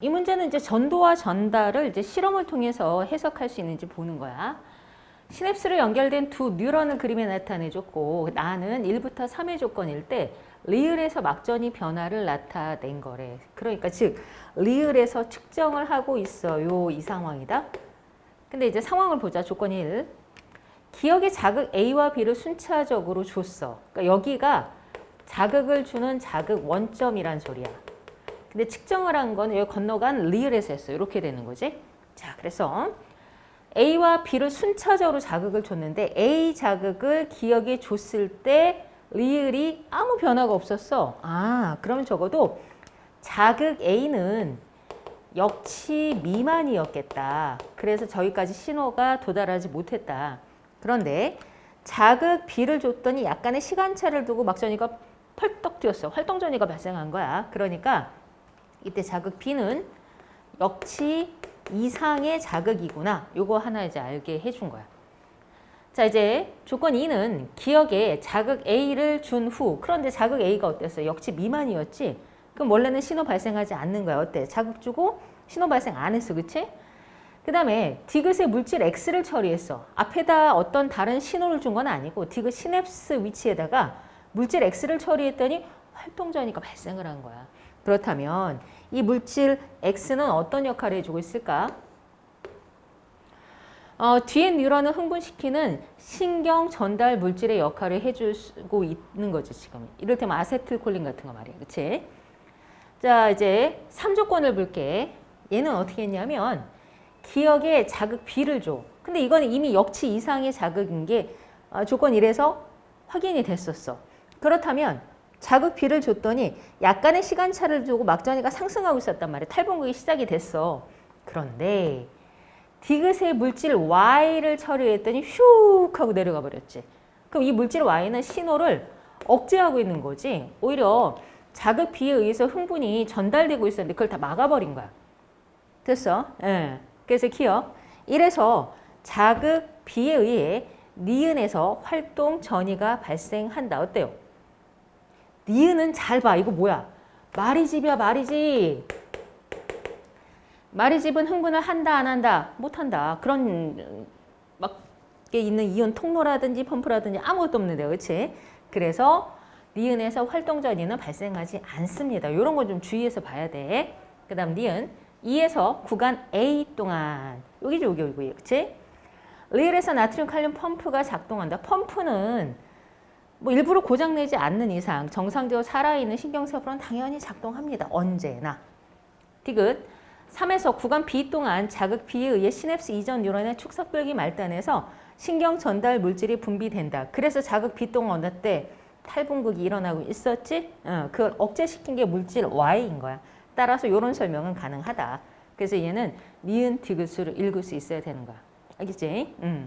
이 문제는 이제 전도와 전달을 이제 실험을 통해서 해석할 수 있는지 보는 거야. 시냅스로 연결된 두 뉴런을 그림에 나타내줬고 나는 1부터 3의 조건일 때 리을에서 막전이 변화를 나타낸 거래. 그러니까 즉 리을에서 측정을 하고 있어요. 이 상황이다. 근데 이제 상황을 보자. 조건 1. 기억의 자극 A와 B를 순차적으로 줬어. 그러니까 여기가 자극을 주는 자극 원점이란 소리야. 근데 측정을 한 거는 여기 건너간 리을에서 했어요. 이렇게 되는 거지. 자, 그래서 A와 B를 순차적으로 자극을 줬는데 A 자극을 기억에 줬을 때 리을이 아무 변화가 없었어. 아, 그러면 적어도 자극 A는 역치 미만이었겠다. 그래서 저기까지 신호가 도달하지 못했다. 그런데 자극 B를 줬더니 약간의 시간차를 두고 막 전이가 펄떡 뛰었어. 활동 전이가 발생한 거야. 그러니까 이때 자극 B는 역치 이상의 자극이구나. 요거 하나 이제 알게 해준 거야. 자, 이제 조건 2는 기억에 자극 A를 준 후, 그런데 자극 A가 어땠어? 역치 미만이었지? 그럼 원래는 신호 발생하지 않는 거야. 어때? 자극 주고 신호 발생 안 했어. 그치? 그 다음에 디귿의 물질 X를 처리했어. 앞에다 어떤 다른 신호를 준 건 아니고 디귿 시냅스 위치에다가 물질 X를 처리했더니 활동 전이가 발생을 한 거야. 그렇다면 이 물질 X는 어떤 역할을 해주고 있을까? 어, 뒤에 뉴런을 흥분시키는 신경 전달 물질의 역할을 해주고 있는 거지 지금. 이를테면 아세틸콜린 같은 거 말이야. 그치? 자 이제 3조건을 볼게. 얘는 어떻게 했냐면 기억에 자극 B를 줘. 근데 이거는 이미 역치 이상의 자극인 게 어, 조건 1에서 확인이 됐었어. 그렇다면 자극 B를 줬더니 약간의 시간차를 두고 막전이가 상승하고 있었단 말이야. 탈분극이 시작이 됐어. 그런데 디귿의 물질 Y를 처리했더니 슉 하고 내려가 버렸지. 그럼 이 물질 Y는 신호를 억제하고 있는 거지. 오히려 자극 B에 의해서 흥분이 전달되고 있었는데 그걸 다 막아버린 거야. 됐어? 예. 그래서 기억. 이래서 자극 B에 의해 니은에서 활동 전이가 발생한다. 어때요? 니은은 잘 봐. 이거 뭐야? 말이집이야, 말이집. 말이집은 흥분을 한다, 안 한다? 못 한다. 그런 막게 있는 이온 통로라든지 펌프라든지 아무것도 없는데, 그렇지? 그래서 니은에서 활동 전이는 발생하지 않습니다. 이런 거좀 주의해서 봐야 돼. 그 다음 니은 2에서 구간 A 동안 여기죠, 여기, 여기, 그렇지? 리을에서 나트륨 칼륨 펌프가 작동한다. 펌프는 뭐 일부러 고장내지 않는 이상 정상적으로 살아있는 신경세포는 당연히 작동합니다. 언제나. 디귿 3에서 구간 B 동안 자극 B에 의해 시냅스 이전 뉴런의 축석벽이 말단해서 신경 전달 물질이 분비된다. 그래서 자극 B 동안 어느 때 탈분극이 일어나고 있었지? 어, 그걸 억제시킨 게 물질 Y인 거야. 따라서 이런 설명은 가능하다. 그래서 얘는 니은 디귿으로 읽을 수 있어야 되는 거야. 알겠지? 음.